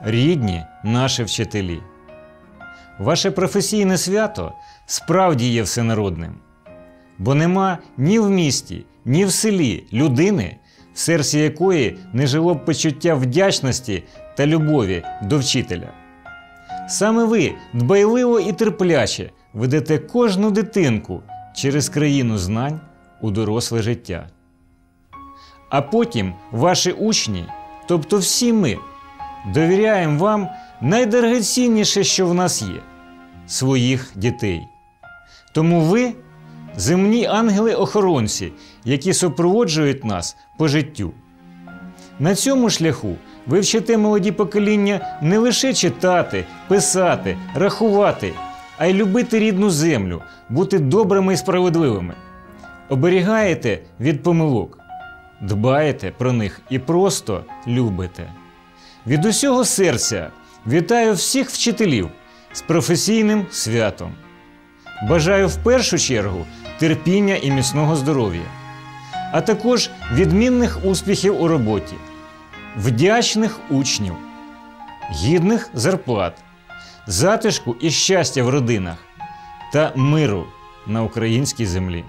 рідні наші вчителі. Ваше професійне свято справді є всенародним, бо нема ні в місті, ні в селі людини, в серці якої не жило б почуття вдячності та любові до вчителя. Саме ви дбайливо і терпляче ведете кожну дитинку через країну знань у доросле життя. А потім ваші учні, тобто всі ми, довіряємо вам найдорогоцінніше, що в нас є своїх дітей. Тому ви земні ангели-охоронці, які супроводжують нас по життю. На цьому шляху ви вчите молоді покоління не лише читати, писати, рахувати, а й любити рідну землю, бути добрими і справедливими. Оберігаєте від помилок, дбаєте про них і просто любите. Від усього серця вітаю всіх вчителів з професійним святом. Бажаю в першу чергу терпіння і міцного здоров'я, а також відмінних успіхів у роботі, вдячних учнів, гідних зарплат, затишку і щастя в родинах та миру на українській землі.